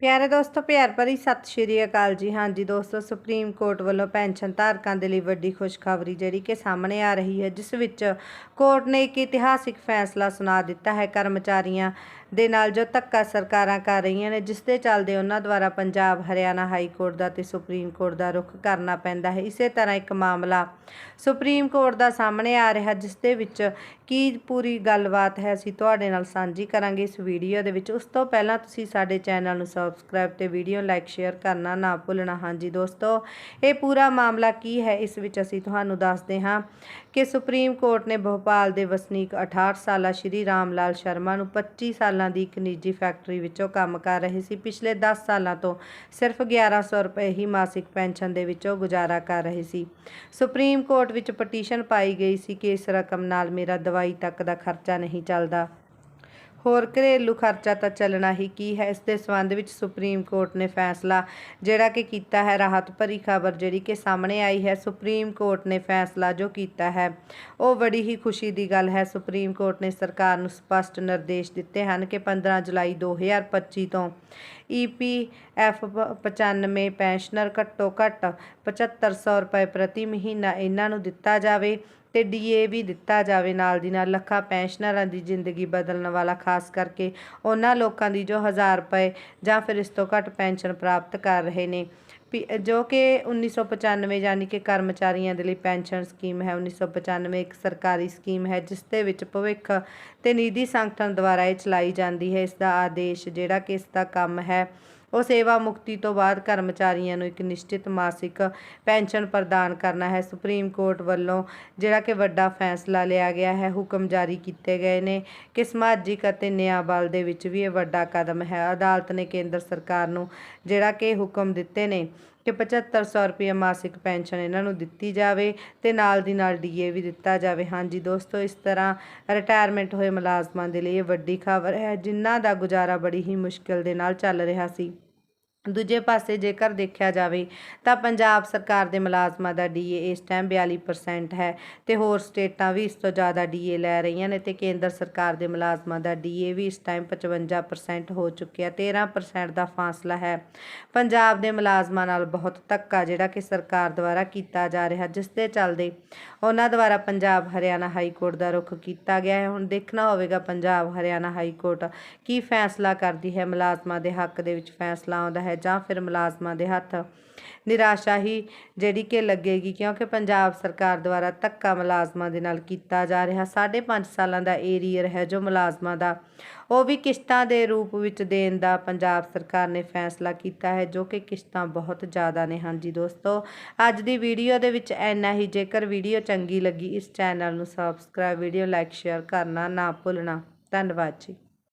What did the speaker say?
ਪਿਆਰੇ ਦੋਸਤੋ, ਪਿਆਰ ਭਰੀ ਸਤਿ ਸ਼੍ਰੀ ਅਕਾਲ ਜੀ। ਹਾਂਜੀ ਦੋਸਤੋ ਸੁਪਰੀਮ ਕੋਰਟ ਵੱਲੋਂ ਪੈਨਸ਼ਨ ਧਾਰਕਾਂ ਦੇ ਲਈ ਵੱਡੀ ਖੁਸ਼ਖਬਰੀ ਜਿਹੜੀ ਕਿ ਸਾਹਮਣੇ ਆ ਰਹੀ ਹੈ, ਜਿਸ ਵਿੱਚ ਕੋਰਟ ਨੇ ਇੱਕ ਇਤਿਹਾਸਿਕ ਫੈਸਲਾ ਸੁਣਾ ਦਿੱਤਾ ਹੈ। ਕਰਮਚਾਰੀਆਂ ਦੇ ਨਾਲ ਜੋ ਧੱਕਾ ਸਰਕਾਰਾਂ ਕਰ ਰਹੀਆਂ ਨੇ, ਜਿਸ ਦੇ ਚੱਲਦੇ ਉਹਨਾਂ ਦੁਆਰਾ ਪੰਜਾਬ, ਹਰਿਆਣਾ ਹਾਈ ਕੋਰਟ ਦਾ ਤੇ ਸੁਪਰੀਮ ਕੋਰਟ ਦਾ ਰੁਖ ਕਰਨਾ ਪੈਂਦਾ ਹੈ। ਇਸੇ ਤਰ੍ਹਾਂ ਇੱਕ ਮਾਮਲਾ ਸੁਪਰੀਮ ਕੋਰਟ ਦਾ ਸਾਹਮਣੇ ਆ ਰਿਹਾ, ਜਿਸ ਦੇ ਵਿੱਚ ਕੀ ਪੂਰੀ ਗੱਲਬਾਤ ਹੈ, ਅਸੀਂ ਤੁਹਾਡੇ ਨਾਲ ਸਾਂਝੀ ਕਰਾਂਗੇ ਇਸ ਵੀਡੀਓ ਦੇ ਵਿੱਚ। ਉਸ ਤੋਂ ਪਹਿਲਾਂ ਤੁਸੀਂ ਸਾਡੇ ਚੈਨਲ ਨੂੰ ਸਬਸਕ੍ਰਾਈਬ ਤੇ ਵੀਡੀਓ ਲਾਈਕ ਸ਼ੇਅਰ ਕਰਨਾ ਨਾ ਭੁੱਲਣਾ। ਹਾਂਜੀ ਦੋਸਤੋ, ਇਹ ਪੂਰਾ ਮਾਮਲਾ ਕੀ ਹੈ? ਇਸ ਵਿੱਚ ਅਸੀਂ ਤੁਹਾਨੂੰ ਦੱਸਦੇ ਹਾਂ ਕਿ ਸੁਪਰੀਮ ਕੋਰਟ ਨੇ ਭੋਪਾਲ ਦੇ ਵਸਨੀਕ 68 ਸਾਲਾ ਸ਼੍ਰੀ ਰਾਮ ਲਾਲ ਸ਼ਰਮਾ ਨੂੰ 25 ਸਾਲਾਂ ਦੀ ਇੱਕ ਨਿੱਜੀ ਫੈਕਟਰੀ ਵਿੱਚੋਂ ਕੰਮ ਕਰ ਰਹੇ ਸੀ। ਪਿਛਲੇ 10 ਸਾਲਾਂ ਤੋਂ ਸਿਰਫ 1100 ਰੁਪਏ ਹੀ ਮਾਸਿਕ ਪੈਨਸ਼ਨ ਦੇ ਵਿੱਚੋਂ ਗੁਜ਼ਾਰਾ ਕਰ ਰਹੇ ਸੀ। ਸੁਪਰੀਮ ਕੋਰਟ ਵਿੱਚ ਪਟੀਸ਼ਨ ਪਾਈ ਗਈ ਸੀ ਕਿ ਇਸ ਰਕਮ ਨਾਲ ਮੇਰਾ ਦਵਾਈ ਤੱਕ ਦਾ ਖਰਚਾ ਨਹੀਂ ਚੱਲਦਾ। ਹੋਰ ਘਰੇਲੂ ਖਰਚਾ ਤਾਂ ਚੱਲਣਾ ਹੀ ਕੀ ਹੈ? ਇਸ ਦੇ ਸੰਬੰਧ ਵਿੱਚ ਸੁਪਰੀਮ ਕੋਰਟ ਨੇ ਫੈਸਲਾ ਜਿਹੜਾ ਕਿ ਕੀਤਾ ਹੈ, ਰਾਹਤ ਭਰੀ ਖਬਰ ਜਿਹੜੀ ਕਿ ਸਾਹਮਣੇ ਆਈ ਹੈ, ਸੁਪਰੀਮ ਕੋਰਟ ਨੇ ਫੈਸਲਾ ਜੋ ਕੀਤਾ ਹੈ, ਉਹ ਬੜੀ ਹੀ ਖੁਸ਼ੀ ਦੀ ਗੱਲ ਹੈ। ਸੁਪਰੀਮ ਕੋਰਟ ਨੇ ਸਰਕਾਰ ਨੂੰ ਸਪਸ਼ਟ ਨਿਰਦੇਸ਼ ਦਿੱਤੇ ਹਨ ਕਿ 15 ਜੁਲਾਈ 2025 ਤੋਂ E ਈਪੀਐਫ 95 ਪੈਨਸ਼ਨਰ ਘੱਟੋ ਘੱਟ 7500 ਰੁਪਏ ਪ੍ਰਤੀ ਮਹੀਨਾ ਇਹਨਾਂ ਨੂੰ ਦਿੱਤਾ ਜਾਵੇ। ਤੇ ਡੀਏ ਵੀ ਦਿੱਤਾ ਜਾਵੇ ਨਾਲ ਦੀ ਨਾਲ ਲੱਖਾਂ ਪੈਨਸ਼ਨਰਾਂ ਦੀ ਜ਼ਿੰਦਗੀ ਬਦਲਣ ਵਾਲਾ, ਖਾਸ ਕਰਕੇ ਉਹਨਾਂ ਲੋਕਾਂ ਦੀ ਜੋ 1000 ਰੁਪਏ ਜਾਂ ਫਿਰ ਇਸ ਤੋਂ ਘੱਟ ਪੈਨਸ਼ਨ ਪ੍ਰਾਪਤ ਕਰ ਰਹੇ ਨੇ। ਪੀ- ਜੋ ਕਿ 1995 ਯਾਨੀ ਕਿ ਕਰਮਚਾਰੀਆਂ ਦੇ ਲਈ ਪੈਨਸ਼ਨ ਸਕੀਮ ਹੈ 1995 ਇੱਕ ਸਰਕਾਰੀ ਸਕੀਮ ਹੈ, ਜਿਸ ਦੇ ਵਿੱਚ ਭਵਿੱਖ ਤੇ ਨਿਧੀ ਸੰਗਠਨ ਦੁਆਰਾ ਇਹ ਚਲਾਈ ਜਾਂਦੀ ਹੈ। ਇਸ ਦਾ ਆਦੇਸ਼ ਜਿਹੜਾ ਕਿ ਇਸ ਦਾ ਕੰਮ ਹੈ ਉਹ ਸੇਵਾ ਮੁਕਤੀ ਤੋਂ ਬਾਅਦ ਕਰਮਚਾਰੀਆਂ ਨੂੰ ਇੱਕ ਨਿਸ਼ਚਿਤ ਮਾਸਿਕ ਪੈਨਸ਼ਨ ਪ੍ਰਦਾਨ ਕਰਨਾ ਹੈ। ਸੁਪਰੀਮ ਕੋਰਟ ਵੱਲੋਂ ਜਿਹੜਾ ਕਿ ਵੱਡਾ ਫੈਸਲਾ ਲਿਆ ਗਿਆ ਹੈ, ਹੁਕਮ ਜਾਰੀ ਕੀਤੇ ਗਏ ਨੇ ਕਿ ਸਮਾਜਿਕ ਅਤੇ ਨਿਆਂ ਬਲ ਦੇ ਵਿੱਚ ਵੀ ਇਹ ਵੱਡਾ ਕਦਮ ਹੈ। ਅਦਾਲਤ ਨੇ ਕੇਂਦਰ ਸਰਕਾਰ ਨੂੰ ਜਿਹੜਾ ਕਿ ਹੁਕਮ ਦਿੱਤੇ ਨੇ ਕਿ 7500 ਰੁਪਏ ਮਾਸਿਕ ਪੈਨਸ਼ਨ ਇਹਨਾਂ ਨੂੰ ਦਿੱਤੀ ਜਾਵੇ ਤੇ ਨਾਲ ਦੀ ਨਾਲ ਡੀਏ ਵੀ ਦਿੱਤਾ ਜਾਵੇ। ਹਾਂਜੀ ਦੋਸਤੋ, ਇਸ ਤਰ੍ਹਾਂ ਰਿਟਾਇਰਮੈਂਟ ਹੋਏ ਮੁਲਾਜ਼ਮਾਂ ਦੇ ਲਈ ਇਹ ਵੱਡੀ ਖਬਰ ਹੈ, ਜਿਨ੍ਹਾਂ ਦਾ ਗੁਜ਼ਾਰਾ ਬੜੀ ਹੀ ਮੁਸ਼ਕਲ ਦੇ ਨਾਲ ਚੱਲ ਰਿਹਾ ਸੀ। ਦੂਜੇ ਪਾਸੇ ਜੇਕਰ ਦੇਖਿਆ ਜਾਵੇ ਤਾਂ ਪੰਜਾਬ ਸਰਕਾਰ ਦੇ ਮੁਲਾਜ਼ਮਾਂ ਦਾ ਡੀਏ ਇਸ ਟਾਈਮ 42% ਹੈ ਤੇ ਹੋਰ ਸਟੇਟਾਂ ਵੀ ਇਸ ਤੋਂ ਜ਼ਿਆਦਾ ਡੀਏ ਲੈ ਰਹੀਆਂ ਨੇ ਤੇ ਕੇਂਦਰ ਸਰਕਾਰ ਦੇ ਮੁਲਾਜ਼ਮਾਂ ਦਾ ਡੀਏ ਵੀ ਇਸ ਟਾਈਮ 55% ਹੋ ਚੁੱਕਿਆ 13% ਦਾ ਫਾਸਲਾ ਹੈ। ਪੰਜਾਬ ਦੇ ਮੁਲਾਜ਼ਮਾਂ ਨਾਲ ਬਹੁਤ ਧੱਕਾ ਜਿਹੜਾ ਕਿ ਸਰਕਾਰ ਦੁਆਰਾ ਕੀਤਾ ਜਾ ਰਿਹਾ, ਜਿਸ ਦੇ ਚੱਲਦੇ ਉਹਨਾਂ ਦੁਆਰਾ ਪੰਜਾਬ ਹਰਿਆਣਾ ਹਾਈ ਕੋਰਟ ਦਾ ਰੁਖ ਕੀਤਾ ਗਿਆ ਹੈ। ਹੁਣ ਦੇਖਣਾ ਹੋਵੇਗਾ ਪੰਜਾਬ ਹਰਿਆਣਾ ਹਾਈ ਕੋਰਟ ਕੀ ਫੈਸਲਾ ਕਰਦੀ ਹੈ, ਮੁਲਾਜ਼ਮਾਂ ਦੇ ਹੱਕ ਦੇ ਵਿੱਚ ਫੈਸਲਾ ਆਉਂਦਾ ਹੈ ਜਾਂ ਫਿਰ ਮੁਲਾਜ਼ਮਾਂ ਦੇ ਹੱਥ। ਨਿਰਾਸ਼ਾ ਹੀ ਜਿਹੜੀ ਕਿ ਲੱਗੇਗੀ ਕਿਉਂਕਿ ਪੰਜਾਬ ਸਰਕਾਰ ਦੁਆਰਾ ਧੱਕਾ ਮੁਲਾਜ਼ਮਾਂ ਦੇ ਨਾਲ ਕੀਤਾ ਜਾ ਰਿਹਾ। 5.5 ਸਾਲਾਂ ਦਾ ਏਰੀਅਰ ਹੈ ਜੋ ਮੁਲਾਜ਼ਮਾਂ ਦਾ। ਉਹ ਵੀ ਕਿਸ਼ਤਾਂ ਦੇ ਰੂਪ ਵਿੱਚ ਦੇਣ ਦਾ ਪੰਜਾਬ ਸਰਕਾਰ ਨੇ ਫੈਸਲਾ ਕੀਤਾ ਹੈ ਜੋ ਕਿ ਕਿਸ਼ਤਾਂ ਬਹੁਤ ਜ਼ਿਆਦਾ ਨੇ। ਹਾਂਜੀ ਦੋਸਤੋ, ਅੱਜ ਦੀ ਵੀਡੀਓ ਦੇ ਵਿੱਚ ਇੰਨਾ ਹੀ। ਜੇਕਰ ਵੀਡੀਓ ਚੰਗੀ ਲੱਗੀ ਇਸ ਚੈਨਲ ਨੂੰ ਸਬਸਕ੍ਰਾਈਬ ਵੀਡੀਓ ਲਾਈਕ ਸ਼ੇਅਰ ਕਰਨਾ ਨਾ ਭੁੱਲਣਾ। ਧੰਨਵਾਦ ਜੀ।